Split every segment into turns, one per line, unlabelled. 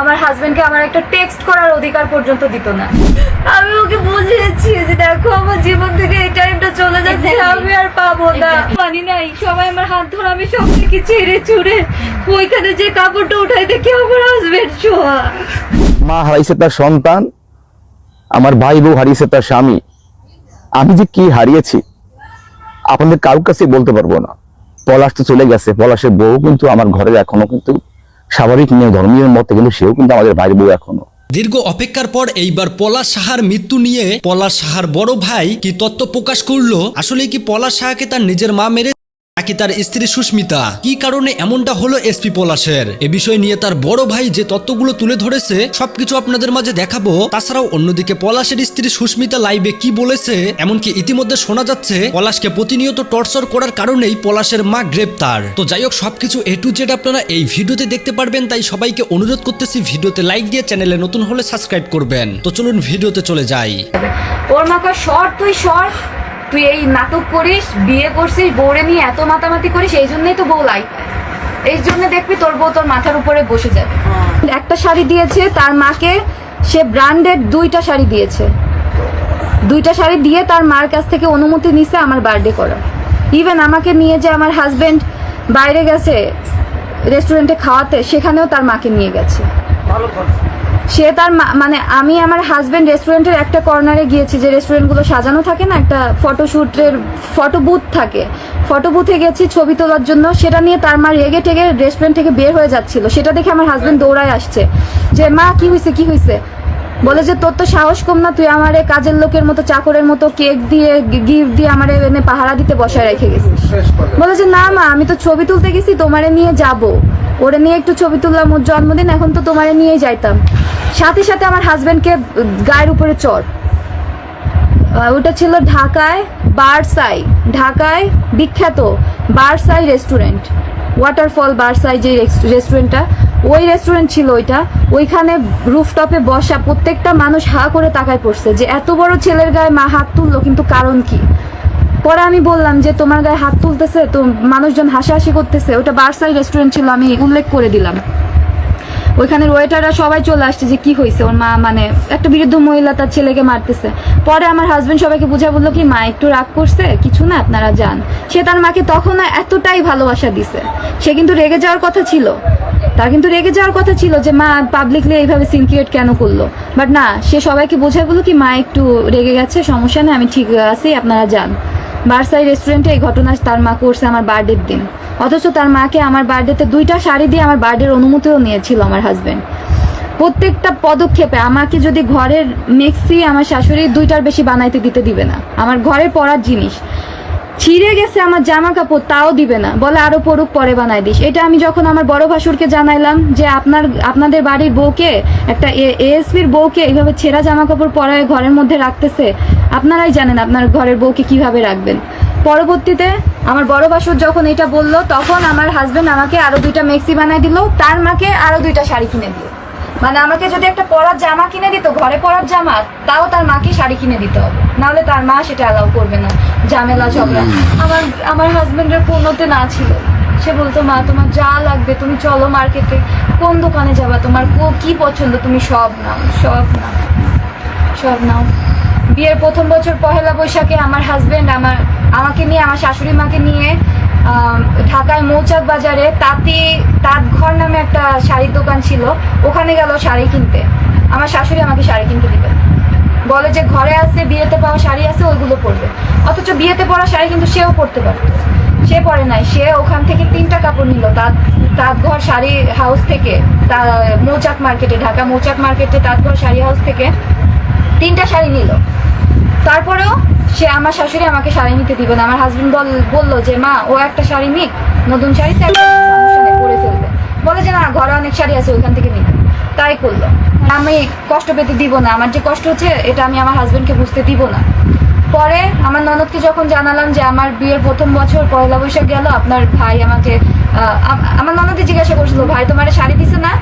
আমার হাজবেন্ডকে আমার একটা টেক্সট করার অধিকার পর্যন্ত দিত না। আমি ওকে বুঝিয়েছি যে দেখো আমার জীবন থেকে এই টাইমটা চলে যাচ্ছে আমি আর পাবো না। মানি নাই সবাই আমার হাত ধরে আমি সব থেকে ছেড়ে চুড়ে ওইখানে যে কাপড়টা উঠাই দেখি আমার হাজবেন্ড শোয়া।
মা হারাইছে তার সন্তান আমার ভাই বউ হারিয়েছে তার স্বামী। আমি যে কি হারিয়েছি আপনাদের কারোর কাছে বলতে পারব না। পলাশ তো চলে গেছে পলাশের বউ কিন্তু আমার ঘরে এখনও কিন্তু স্বাভাবিক নিয়ে ধর্মীয় মতে কিন্তু সেও কিন্তু আমাদের ভাই বউ এখনও।
দীর্ঘ অপেক্ষার পর এইবার পলাশ সাহার মৃত্যু নিয়ে পলাশ সাহার বড় ভাই কি তত্ত্ব প্রকাশ করল? আসলে কি পলাশ সাহাকে তার নিজের মা মেরে নাকি তার স্ত্রী সুস্মিতা? কি কারণে এমনটা হলো এসপি পলাশের? এ বিষয় নিয়ে তার বড় ভাই যে তত্ত্বগুলো তুলে ধরেছে, সবকিছু আপনাদের মাঝে দেখাবো। তাছাড়াও অন্যদিকে পলাশের স্ত্রী সুস্মিতা লাইভে কি বলেছে, এমনকি ইতিমধ্যে শোনা যাচ্ছে, পলাশকে প্রতিনিয়ত টর্চার করার কারণেই পলাশের মা গ্রেপ্তার। তো যাই হোক, সবকিছু এ টু জেড আপনারা এই ভিডিওতে দেখতে পারবেন, তাই সবাইকে অনুরোধ করতেছি ভিডিওতে লাইক দিয়ে চ্যানেলে নতুন হলে সাবস্ক্রাইব করবেন। তো চলুন ভিডিওতে চলে যাই।
ওর মাকা শর্ট তুই শর্ট। তুই এই নাটক করিস, বিয়ে করছিস, বউরে নিয়ে এত মাতামাতি করিস, এই জন্যই তো বউ লাই এই জন্য দেখবি তোর বউ তোর মাথার উপরে বসে যাবে। একটা শাড়ি দিয়েছে, তার মাকে সে ব্র্যান্ডেড দুইটা শাড়ি দিয়েছে। দুইটা শাড়ি দিয়ে তার মার কাছ থেকে অনুমতি নিছে আমার বার্থডে করা ইভেন আমাকে নিয়ে যে আমার হাজবেন্ড বাইরে গেছে রেস্টুরেন্টে খাওয়াতে, সেখানেও তার মাকে নিয়ে গেছে। সে তার মানে আমি আমার হাজবেন্ড রেস্টুরেন্টের একটা কর্নারে গিয়েছি যে রেস্টুরেন্টগুলো সাজানো থাকে না একটা ফটোশুটের ফটো বুথ থাকে। ফটো বুথে গেছি ছবি তোলার জন্য। সেটা নিয়ে তার মা রেগে টেগে রেস্টুরেন্ট থেকে বের হয়ে যাচ্ছিল। সেটা দেখে আমার হাজবেন্ড দৌড়ায় আসছে। যে মা কি হয়েছে কি হয়েছে বলে যে তোর তো সাহস কম না তুই আমারে কাজের লোকের মতো চাকরের মতো কেক দিয়ে গিফট দিয়ে আমারে এনে পাহারা দিতে বসায় রেখে গেছিস। বলে যে না মা আমি তো ছবি তুলতে গেছি তোমারে নিয়ে যাব। ওরে নিয়ে একটু ছবি তুললাম, ওর জন্মদিন, এখন তো তোমারে নিয়ে যাইতাম। সাথে সাথে আমার হাজবেন্ডকে গায়ের উপরে চড় ওটা ছিল ঢাকায় বারসাই, ঢাকায় বিখ্যাত বারসাই রেস্টুরেন্ট ওয়াটারফল বারসাই যে রেস- রেস্টুরেন্টটা ওই রেস্টুরেন্ট ছিল ওইটা। ওইখানে রুফটপে বসা প্রত্যেকটা মানুষ হা করে তাকায় পড়ছে যে এত বড় ছেলের গায়ে মা হাত তুললো, কিন্তু কারণ কি? পরে আমি বললাম যে তোমার গায়ে হাত তুলতেছে, তো মানুষজন হাসাহাসি করতেছে। ওটা বারসাই রেস্টুরেন্ট ছিল, আমি উল্লেখ করে দিলাম। ওইখানের ওয়েটাররা সবাই চলে আসছে যে কি হয়েছে? ওর মা মানে একটা বিরুদ্ধ মহিলা, তার ছেলেকে মারতেছে। পরে আমার হাজবেন্ড সবাইকে বুঝা বলল কি, মা, একটু রাগ করছে? কিছু না, আপনারা যান। সে তার মাকে তখন এতটাই ভালোবাসা দিছে। সে কিন্তু রেগে যাওয়ার কথা ছিল। তার কিন্তু রেগে যাওয়ার কথা ছিল যে, মা পাবলিকলি এইভাবে সিনক্রিয়েট কেন করল? বাট না, সে সবাইকে বোঝায় বলল কি, মা, একটু রেগে গেছে, সমস্যা নেই, আমি ঠিক আছি, আপনারা যান। বারসাই রেস্টুরেন্টে এই ঘটনা তার মা করছে আমার বার্থডের দিন। অথচ তার মাকে আমার বার্থডেতে দুইটা শাড়ি দিয়ে আমার বার্থডের অনুমতিও নিয়েছিল আমার হাজব্যান্ড প্রত্যেকটা পদক্ষেপে আমাকে যদি ঘরের মেক্সি, আমার শাশুড়ি দুইটার বেশি বানাইতে দিতে দিবে না। আমার ঘরের পড়ার জিনিস। ছিঁড়ে গেছে আমার জামা কাপড়, তাও দিবে না। বলে, আরও পড়ুক পরে বানাই দিস। এটা আমি যখন আমার বড় ভাসুরকে জানাইলাম যে, আপনার, আপনাদের বাড়ির বউকে, একটা এএসপির বউকে এইভাবে ছেঁড়া জামা কাপড় পরায় ঘরের মধ্যে রাখতেছে, আপনারাই জানেন আপনার ঘরের বউকে কীভাবে রাখবেন। পরবর্তীতে আমার বড় ভাসুর যখন এটা বলল, তখন আমার হাজবেন্ড আমাকে আরও দুইটা মেক্সি বানাই দিল, তার মাকে আরও দুইটা শাড়ি কিনে দিল। মানে আমাকে যদি একটা পরার জামা কিনে দিত ঘরে পরার জামা তাও তার মাকে শাড়ি কিনে দিতে হবে। নাহলে তার মা সেটা অ্যালাউ করবে না ঝামেলা ঝগড়া। আমার আমার হাজবেন্ডের পূর্ণতে না ছিল। সে বলতো মা তোমার যা লাগবে তুমি চলো মার্কেটে কোন দোকানে যাবা? তোমার কো- কি পছন্দ? তুমি সব নাও সব নাও সব নাও। বিয়ের প্রথম বছর পহেলা বৈশাখে আমার হাজবেন্ড আমার আমাকে নিয়ে আমার শাশুড়ি মাকে নিয়ে ঢাকায় মৌচাক বাজারে তাঁতি তাঁত ঘর নামে একটা শাড়ির দোকান ছিল। ওখানে গেল শাড়ি কিনতে। আমার শাশুড়ি আমাকে শাড়ি কিনতে দিবে বলে যে ঘরে আছে, বিয়েতে পাওয়া শাড়ি আছে, ওইগুলো পরবে। অথচ বিয়েতে পরা শাড়ি কিন্তু সেও পরতে পারতো সে পরে নাই। সে ওখান থেকে তিনটা কাপড় নিল। তাঁত, তাঁতঘর শাড়ি হাউস থেকে, তা, মৌচাক মার্কেটে ঢাকা মৌচাক মার্কেটে তাঁতঘর শাড়ি হাউস থেকে তিনটা শাড়ি নিল। তারপরেও সে আমার শাশুড়ি আমাকে শাড়ি নিতে দিবে না। আমার হাজবেন্ড বল বলল যে, মা, ও একটা শাড়ি নিক, নতুন শাড়ি তো পরে ফেলবে। বলে যে, না ঘরে অনেক শাড়ি আছে, ওইখান থেকে নিবে তাই করল। আমি কষ্ট পেতে দিব না। আমার যে কষ্ট হচ্ছে, এটা আমি আমার হাজবেন্ডকে বুঝতে দিব না। পরে আমার ননদকে যখন জানালাম যে, আমার বিয়ের প্রথম বছর পয়লা বৈশাখ গেল, আপনার ভাই আমাকে আমার ননদে জিজ্ঞাসা করছিল, ভাই, তোমার শাড়ি দিছে না?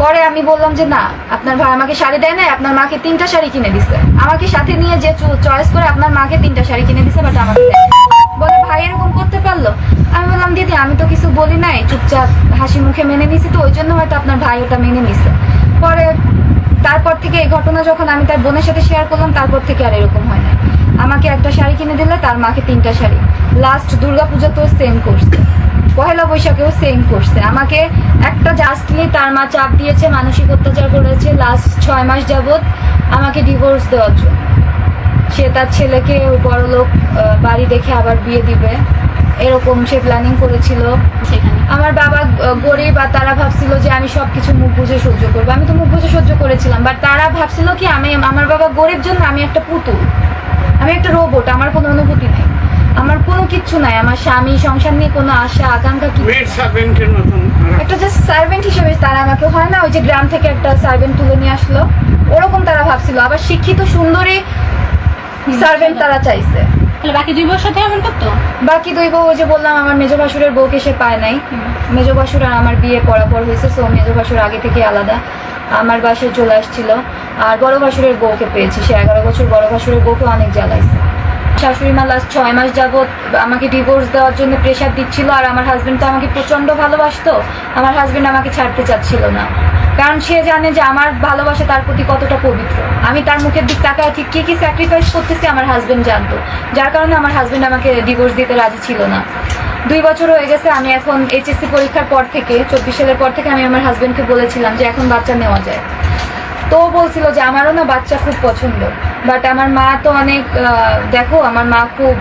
পরে আমি বললাম যে, না, আপনার ভাই আমাকে শাড়ি দেয় না আপনার মাকে তিনটা শাড়ি কিনে দিছে। আমাকে সাথে নিয়ে যে চয়েস করে আপনার মাকে তিনটা শাড়ি কিনে দিছে বাট আমাকে বলে, ভাই, এরকম করতে পারল? আমি বললাম, দিদি, আমি তো কিছু বলি নাই, চুপচাপ হাসি মুখে মেনে নিছি তো, ওই জন্য হয়তো আপনার ভাই ওটা মেনে নিছে। পরে তারপর থেকে এই ঘটনা যখন আমি তার বোনের সাথে শেয়ার করলাম, তারপর থেকে আর এরকম হয় না আমাকে একটা শাড়ি কিনে দিলে, তার মাকে তিনটা শাড়ি। লাস্ট দুর্গাপূজাতেও সেম করছে পহেলা বৈশাখেও সেম করছে আমাকে একটা জাস্টলি তার মা চাপ দিয়েছে, মানসিক অত্যাচার করেছে লাস্ট ছয় মাস যাবৎ আমাকে ডিভোর্স দেওয়ার জন্য। সে তার ছেলেকে বড় লোক বাড়ি দেখে আবার বিয়ে দিবে। এরকম সে প্ল্যানিং করেছিল। আমার বাবা গরিব আর তারা ভাবছিল যে আমি সব কিছু মুখ বুঝে সহ্য করব। আমি তো মুখ বুঝে সহ্য করেছিলাম বাট তারা ভাবছিল কি আমি, আমার বাবা গরিব জন্য আমি একটা পুতুল। আমি একটা রোবট আমার কোনো অনুভূতি নেই। আমার কোনো কিচ্ছু নাই আমার স্বামী সংসার নিয়ে কোনো আশা আকাঙ্ক্ষা কি?
মেড সার্ভেন্টের মতন
একটা জাস্ট সার্ভেন্ট হিসেবে তারা আমাকে হয় না ওই যে গ্রাম থেকে একটা সার্ভেন্ট তুলে নিয়ে আসলো ওরকম তারা ভাবছিল। আবার শিক্ষিত সুন্দরী সার্ভেন্ট তারা চাইছে।
তাহলে বাকি দুই বছর সাথে এমন করতো
বাকি দুই বউ ওই যে বললাম আমার মেজো ভাসুরের বউকে সে পায় নাই। মেজো ভাসুর আর আমার বিয়ে পরাপর হয়েছে সো মেজো ভাসুর আগে থেকে আলাদা। আমার বাসায় চলে আসছিল আর বড় ভাসুরের বউকে পেয়েছি। সে এগারো বছর বড় ভাসুরের বউকে অনেক জ্বালাইছে। শাশুড়ি মা লাস্ট ছয় মাস যাবত আমাকে ডিভোর্স দেওয়ার জন্য প্রেশার দিচ্ছিল আর আমার হাজবেন্ড তো আমাকে প্রচণ্ড ভালোবাসতো, আমার হাজব্যান্ড আমাকে ছাড়তে চাচ্ছিল না। কারণ সে জানে যে আমার ভালোবাসা তার প্রতি কতটা পবিত্র। আমি তার মুখের দিক তাকায় ঠিক কী কী স্যাক্রিফাইস করতেছি আমার হাজবেন্ড জানতো, যার কারণে আমার হাজবেন্ড আমাকে ডিভোর্স দিতে রাজি ছিল না। দুই বছর হয়ে গেছে, আমি এখন এইচএসসি পরীক্ষার পর থেকে, চব্বিশ সালের পর থেকে আমি আমার হাজব্যান্ডকে বলেছিলাম যে এখন বাচ্চা নেওয়া যায়। তো বলছিল যে আমারও না বাচ্চা খুব পছন্দ। বাট আমার মা তো অনেক দেখো, আমার মা খুব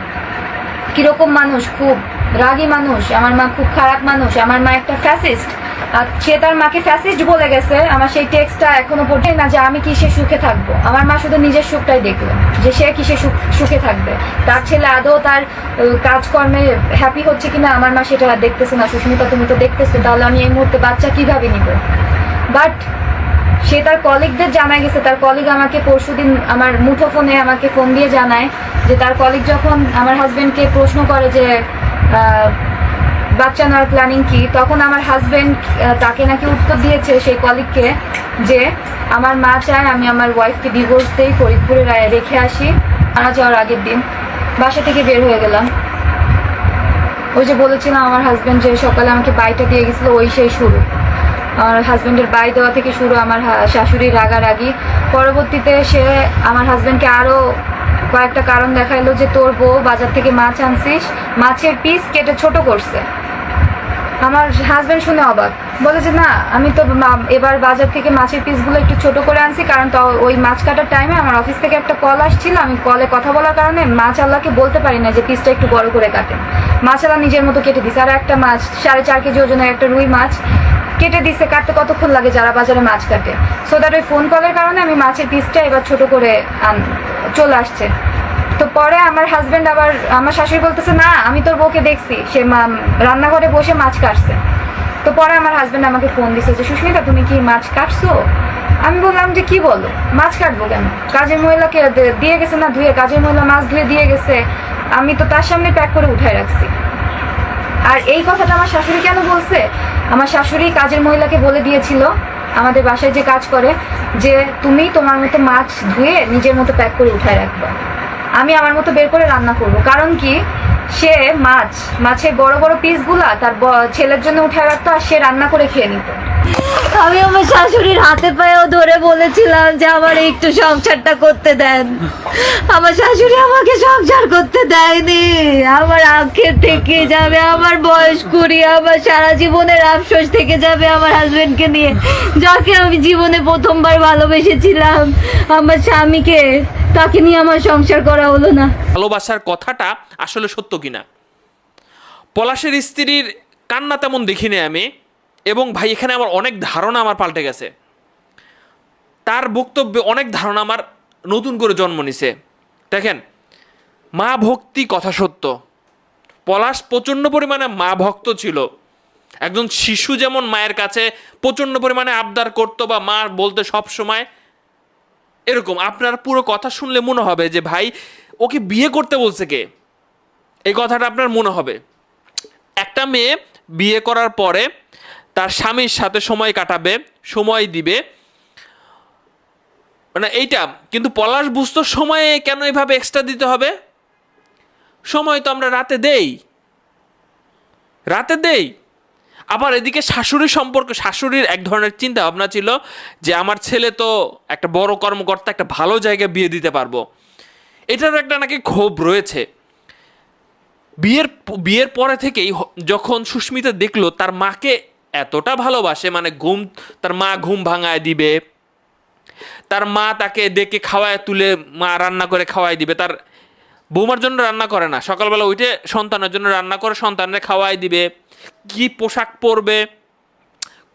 কীরকম মানুষ, খুব রাগী মানুষ, আমার মা খুব খারাপ মানুষ, আমার মা একটা ফ্যাসিস্ট আর সে তার মাকে ফ্যাসিস্ট বলে গেছে, আমার সেই টেক্সটটা এখনও পর্যন্ত না যে আমি কিসে সুখে থাকব। আমার মা শুধু নিজের সুখটাই দেখল, যে সে কিসে সুখে থাকবে। তার ছেলে আদৌ তার কাজকর্মে হ্যাপি হচ্ছে কিনা, আমার মা সেটা দেখতেছে না। সুস্মিতা, তুমি তো দেখতেছো, তাহলে আমি এই মুহূর্তে বাচ্চা কীভাবে নিব? বাট সে তার কলিগদের জানায় গেছে। তার কলিগ আমাকে পরশুদিন আমার মুঠো ফোনে আমাকে ফোন দিয়ে জানায় যে তার কলিগ যখন আমার হাজবেন্ডকে প্রশ্ন করে যে বাচ্চা নেওয়ার প্ল্যানিং কি, তখন আমার হাজবেন্ড তাকে নাকি উত্তর দিয়েছে সেই কলিগকে যে, আমার মা চায় আমি আমার ওয়াইফকে ডিভোর্স দিই ফরিদপুরে রেখে আসি। আনা যাওয়ার আগের দিন বাসা থেকে বের হয়ে গেলাম। ওই যে বলেছিলাম আমার হাজব্যান্ড যে সকালে আমাকে বাইটা দিয়ে গেছিল, ওই সেই শুরু। আমার হাজব্যান্ডের বাই দেওয়া থেকে শুরু আমার শাশুড়ির রাগারাগি। পরবর্তীতে সে আমার হাজব্যান্ডকে আরও কয়েকটা কারণ দেখাইলো যে তোর বউ বাজার থেকে মাছ আনছিস, মাছের পিস কেটে ছোট করছে। আমার হাজব্যান্ড শুনে অবাক। বলে যে, না, আমি তো এবার বাজার থেকে মাছের পিসগুলো একটু ছোট করে আনছি, কারণ তো ওই মাছ কাটার টাইমে আমার অফিস থেকে একটা কল আসছিল। আমি কলে কথা বলার কারণে মাছ আল্লাহকে বলতে পারি না যে পিসটা একটু বড় করে কাটে মাছ আল্লাহ নিজের মতো কেটে দিছে। আর একটা মাছ, সাড়ে চার কেজি ওজনের একটা রুই মাছ কেটে দিছে, কাটতে কতক্ষণ লাগে? যারা বাজারে মাছ কাটে। সো দ্যাট ওই ফোন কলের কারণে আমি মাছের পিসটা এবার ছোট করে চলে আসছে। তো পরে আমার হাজব্যান্ড আবার, আমার শাশুড়ি বলতেছে না আমি তোর বউকে দেখছি। সে রান্নাঘরে বসে মাছ কাটছে। তো পরে আমার হাজবেন্ড আমাকে ফোন দিছে যে, সুস্মিতা, তুমি কি মাছ কাটছো? আমি বললাম যে, কি বলো? মাছ কাটবো কেন? কাজের মহিলাকে দিয়ে গেছে না ধুয়ে? কাজের মহিলা মাছ ধুয়ে দিয়ে গেছে। আমি তো তার সামনে প্যাক করে উঠায় রাখছি। আর এই কথাটা আমার শাশুড়ি কেন বলছে? আমার শাশুড়ি কাজের মহিলাকে বলে দিয়েছিল, আমাদের বাসায় যে কাজ করে, যে তুমি তোমার মতো মাছ ধুয়ে নিজের মতো প্যাক করে উঠায় রাখবা। আমি আমার মতো বের করে রান্না করব। কারণ কি? সে মাছ, মাছের বড় বড় পিসগুলা তার ছেলের জন্য উঠায় রাখতো আর সে রান্না করে খেয়ে নিত। আমি আমার শাশুড়ির হাতে পায়েও ধরে বলেছিলাম যে আমার একটু সংসারটা করতে দেন। আমার শাশুড়ি আমাকে সংসার করতে দেয়নি। আমার আখের থেকে যাবে, আমার বয়স কুড়ি, আমার সারা জীবনের আফসোস থেকে যাবে আমার হাজবেন্ডকে নিয়ে। যাকে আমি জীবনে প্রথমবার ভালোবেসেছিলাম, আমার স্বামীকে, তাকে নিয়ে আমার সংসার করা হলো না।
ভালোবাসার কথাটা আসলে সত্য কিনা? পলাশের স্ত্রীর কান্না তেমন দেখিনি আমি। এবং ভাই, এখানে আমার অনেক ধারণা আমার পাল্টে গেছে। তার বক্তব্যে অনেক ধারণা আমার নতুন করে জন্ম নিছে। দেখেন, মা ভক্তি কথা সত্য। পলাশ প্রচণ্ড পরিমাণে মা ভক্ত ছিল। একজন শিশু যেমন মায়ের কাছে প্রচণ্ড পরিমাণে আবদার করতো বা মা বলতে সব সময়, এরকম। আপনার পুরো কথা শুনলে মনে হবে যে, ভাই, ওকে বিয়ে করতে বলছে কে? এই কথাটা আপনার মনে হবে। একটা মেয়ে বিয়ে করার পরে তার স্বামীর সাথে সময় কাটাবে, সময় দিবে। মানে এইটা, কিন্তু পলাশ বুঝতো সময়ে কেন এভাবে এক্সট্রা দিতে হবে? সময় তো আমরা রাতে দেই। রাতে দেই। আবার এদিকে শাশুড়ি সম্পর্কে, শাশুড়ির এক ধরনের চিন্তা ভাবনা ছিল যে আমার ছেলে তো একটা বড় কর্মকর্তা, একটা ভালো জায়গায় বিয়ে দিতে পারব। এটারও একটা নাকি ক্ষোভ রয়েছে। বিয়ের বিয়ের পরে থেকেই যখন সুস্মিতা দেখল তার মাকে এতটা ভালোবাসে মানে ঘুম, তার মা ঘুম ভাঙায় দিবে। তার মা তাকে ডেকে খাওয়ায় তুলে মা রান্না করে খাওয়াই দিবে। তার বৌমার জন্য রান্না করে না, সকালবেলা উঠে সন্তানের জন্য রান্না করে সন্তানের খাওয়াই দিবে। কি পোশাক পরবে,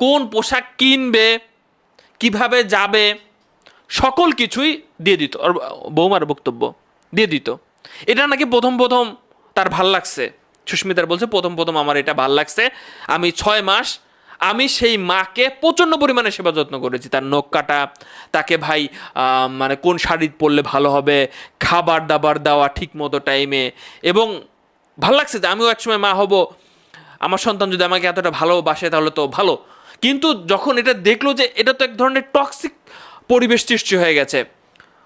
কোন পোশাক কিনবে, কীভাবে যাবে, সকল কিছুই দিয়ে দিত। বৌমার বক্তব্য, দিয়ে দিত। এটা নাকি প্রথম প্রথম তার ভালো লাগছে। সুস্মিতার বলছে, প্রথম প্রথম আমার এটা ভালো লাগছে। আমি ছয় মাস, আমি সেই মাকে প্রচণ্ড পরিমাণে সেবা যত্ন করেছি। তার নখ কাটা, তাকে ভাই মানে কোন শাড়ি পরলে ভালো হবে, খাবার দাবার দেওয়া ঠিক মতো টাইমে এবং ভালো লাগছে যে আমিও একসময় মা হব। আমার সন্তান যদি আমাকে এতটা ভালোবাসে তাহলে তো ভালো। কিন্তু যখন এটা দেখল যে এটা তো এক ধরনের টক্সিক পরিবেশ সৃষ্টি হয়ে গেছে,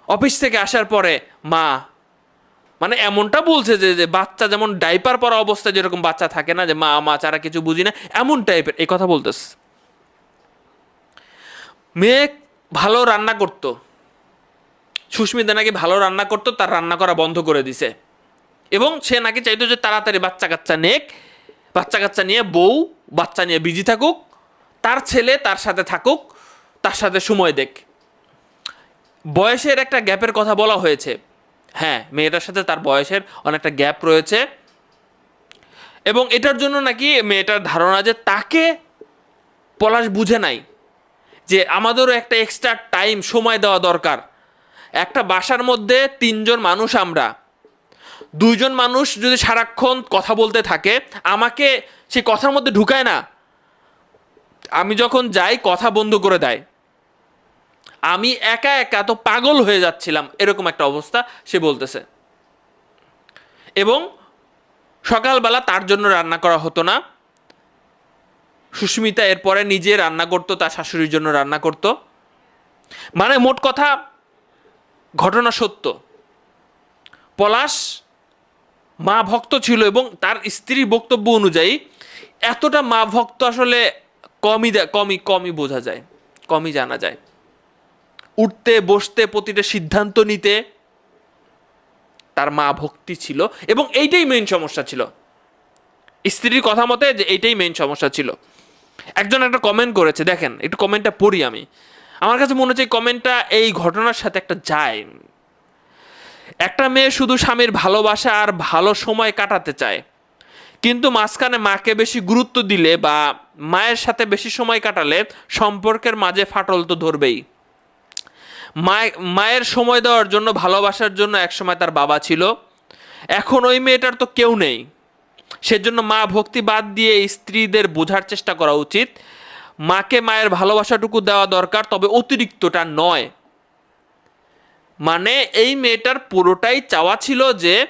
অফিস থেকে আসার পরে মা মানে এমনটা বলছে যে যে বাচ্চা যেমন ডাইপার পরা অবস্থায় যেরকম বাচ্চা থাকে না, যে মা মা চারা কিছু বুঝি না, এমন টাইপের এই কথা বলতেছে। মেয়ে ভালো রান্না করতো। সুস্মিতা নাকি ভালো রান্না করতো, তার রান্না করা বন্ধ করে দিছে। এবং সে নাকি চাইতো যে তাড়াতাড়ি বাচ্চা কাচ্চা নেক, বাচ্চা কাচ্চা নিয়ে বউ, বাচ্চা নিয়ে বিজি থাকুক, তার ছেলে তার সাথে থাকুক, তার সাথে সময় দেখ বয়সের একটা গ্যাপের কথা বলা হয়েছে। হ্যাঁ মেয়েটার সাথে তার বয়সের অনেকটা গ্যাপ রয়েছে। এবং এটার জন্য নাকি মেয়েটার ধারণা যে তাকে পলাশ বুঝে নাই যে আমাদেরও একটা এক্সট্রা টাইম সময় দেওয়া দরকার। একটা বাসার মধ্যে তিনজন মানুষ আমরা। দুইজন মানুষ যদি সারাক্ষণ কথা বলতে থাকে, আমাকে সেই কথার মধ্যে ঢুকায় না। আমি যখন যাই, কথা বন্ধ করে দেয়। আমি একা একা তো পাগল হয়ে যাচ্ছিলাম, এরকম একটা অবস্থা, সে বলতেছে। এবং সকালবেলা তার জন্য রান্না করা হতো না। সুস্মিতা এরপরে নিজে রান্না করতো, তার শাশুড়ির জন্য রান্না করতো। মানে মোট কথা, ঘটনা সত্য। পলাশ মা ভক্ত ছিল এবং তার স্ত্রী বক্তব্য অনুযায়ী এতটা মা ভক্ত আসলে কমই কমই কমই বোঝা যায়, কমই জানা যায়। উঠতে, বসতে প্রতিটা সিদ্ধান্ত নিতে তার মা ভক্তি ছিল এবং এইটাই মেইন সমস্যা ছিল। স্ত্রীর কথা মতে যে এইটাই মেইন সমস্যা ছিল। একজন একটা কমেন্ট করেছে, দেখেন, একটু কমেন্টটা পড়ি আমি। আমার কাছে মনে হচ্ছে এই কমেন্টটা এই ঘটনার সাথে একটা যায়। একটা মেয়ে শুধু স্বামীর ভালোবাসা আর ভালো সময় কাটাতে চায়। কিন্তু মাঝখানে মাকে বেশি গুরুত্ব দিলে বা মায়ের সাথে বেশি সময় কাটালে সম্পর্কের মাঝে ফাটল তো ধরবেই। মায়ের সময় দেওয়ার জন্য, ভালোবাসার জন্য একসময় তার বাবা ছিল। এখন ওই মেয়েটার তো কেউ নেই। সেজন্য মা ভক্তি বাদ দিয়ে স্ত্রীদের বোঝার চেষ্টা করা উচিত। মাকে মায়ের ভালোবাসাটুকু দেওয়া দরকার, তবে অতিরিক্তটা নয়। মানে এই মেয়েটার পুরোটাই চাওয়া ছিল যে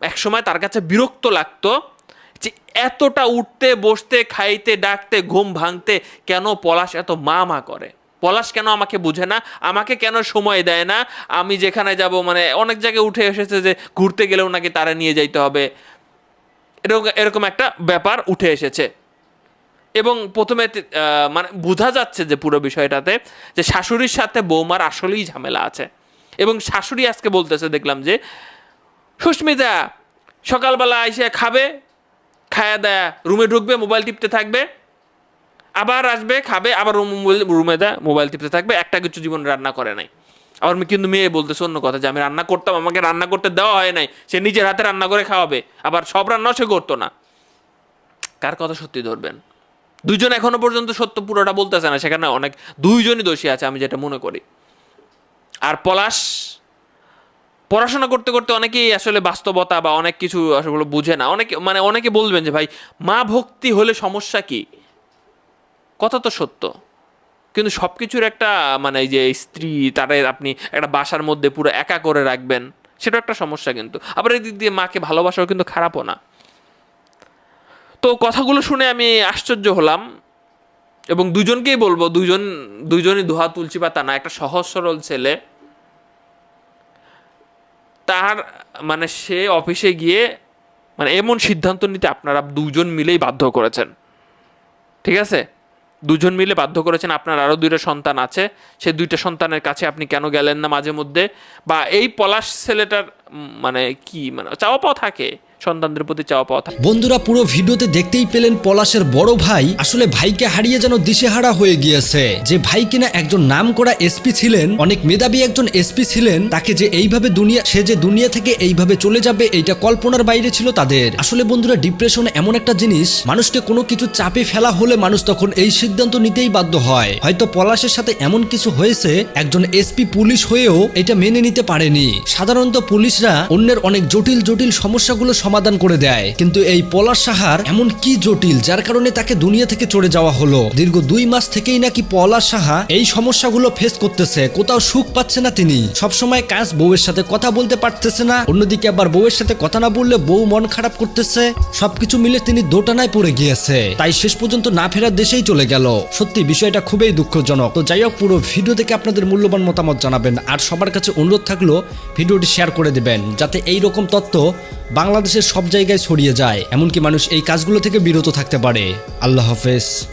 একসময় তার কাছে বিরক্ত লাগতো, যে এতটা উঠতে, বসতে, খাইতে, ডাকতে, ঘুম ভাঙতে কেন পলাশ এত মা মা করে? পলাশ কেন আমাকে বুঝে না? আমাকে কেন সময় দেয় না? আমি যেখানে যাব মানে অনেক জায়গায় উঠে এসেছে যে ঘুরতে গেলেও নাকি তারা নিয়ে যাইতে হবে। এরকম এরকম একটা ব্যাপার উঠে এসেছে। এবং প্রথমে মানে বোঝা যাচ্ছে যে পুরো বিষয়টাতে যে শাশুড়ির সাথে বৌমার আসলেই ঝামেলা আছে। এবং শাশুড়ি আজকে বলতেছে, দেখলাম যে, সুস্মিতা, সকালবেলা এসে খাবে, খায়া দেয়া, রুমে ঢুকবে, মোবাইল টিপতে থাকবে আবার আসবে, খাবে, আবার রুমে দেয় মোবাইল টিপতে থাকবে, একটা কিছু জীবনে রান্না করে নাই। আবার কিন্তু মেয়ে বলতেছে অন্য কথা যে, আমি রান্না করতাম, আমাকে রান্না করতে দেওয়া হয় নাই। সে নিজের হাতে রান্না করে খাওয়াবে, আবার সব রান্নাও সে করতো না। কার কথা সত্যি ধরবেন? দুইজন এখনও পর্যন্ত সত্য পুরোটা বলতেছে না, সেখানে অনেক, দুইজনই দোষী আছে, আমি যেটা মনে করি। আর পলাশ, পড়াশোনা করতে করতে অনেকেই আসলে বাস্তবতা বা অনেক কিছু আসলে বুঝে না। অনেকে মানে অনেকে বলবেন যে, ভাই, মা ভক্তি হলে সমস্যা কি? কথা তো সত্য। কিন্তু সব কিছুর একটা মানে এই যে স্ত্রী, তারে আপনি একটা বাসার মধ্যে পুরো একা করে রাখবেন, সেটা একটা সমস্যা কিন্তু। আবার এদিক দিয়ে মাকে ভালোবাসাও কিন্তু খারাপও না। তো কথাগুলো শুনে আমি আশ্চর্য হলাম, এবং দুজনকেই বলব, দুজন, দুজনই দোহা তুলছি বা তা না, একটা সহজ সরল ছেলে, তার মানে সে অফিসে গিয়ে মানে এমন সিদ্ধান্ত নিতে আপনারা দুজন মিলেই বাধ্য করেছেন। ঠিক আছে? দুজন মিলে বাধ্য করেছেন আপনার আরও দুইটা সন্তান আছে। সে দুইটা সন্তানের কাছে আপনি কেন গেলেন না মাঝে মধ্যে? বা এই পলাশ ছেলেটার মানে কি মানে চাওয়া পাওয়া থাকে? সন্তানদের প্রতি চাওয়া পাওয়া
বন্ধুরা, পুরো ভিডিওতে দেখতেই পেলেন পলাশের বড় ভাই, আসলে ভাইকে হারিয়ে যেন দিশেহারা হয়ে গিয়েছে। যে ভাই কিনা একজন নাম করা এসপি ছিলেন, অনেক মেধাবী একজন এসপি ছিলেন, তাকে যে এইভাবে দুনিয়া, সে যে দুনিয়া থেকে এইভাবে চলে যাবে, এইটা কল্পনার বাইরে ছিল তাদের। আসলে বন্ধুরা, ডিপ্রেশন এমন একটা জিনিস, মানুষকে কোনো কিছু চাপে ফেলা হলে মানুষ তখন এই সিদ্ধান্ত নিতেই বাধ্য হয়। হয়তো পলাশের সাথে এমন কিছু হয়েছে, একজন এসপি পুলিশ হয়েও এটা মেনে নিতে পারেনি। সাধারণত পুলিশরা অন্যের অনেক জটিল জটিল সমস্যাগুলো সমাধান করে দেয়। কিন্তু এই পলাশ সাহার এমন কি জটিল, যার কারণে তাকে দুনিয়া থেকে চলে যাওয়া হলো। দীর্ঘ দুই মাস থেকেই নাকি পলাশ সাহা এই সমস্যাগুলো ফেস করতেছে, কোথাও সুখ পাচ্ছে না তিনি। সবসময় কাজ বউয়ের সাথে কথা বলতে পারতেছে না, অন্যদিকে আবার বউয়ের সাথে কথা না বললে বউ মন খারাপ করতেছে। সবকিছু মিলে তিনি দোটানায় পড়ে গিয়েছে। তাই শেষ পর্যন্ত না ফেরার দেশেই চলে গেল। সত্যি, বিষয়টা খুবই দুঃখজনক। তো যাই হোক, পুরো ভিডিও থেকে আপনাদের মূল্যবান মতামত জানাবেন। আর সবার কাছে অনুরোধ থাকল, ভিডিওটি শেয়ার করে দেবেন, যাতে এই রকম তথ্য বাংলাদেশের সব জায়গায় ছড়িয়ে যায়, এমনকি মানুষ এই কাজগুলো থেকে বিরত থাকতে পারে। আল্লাহ হাফেজ।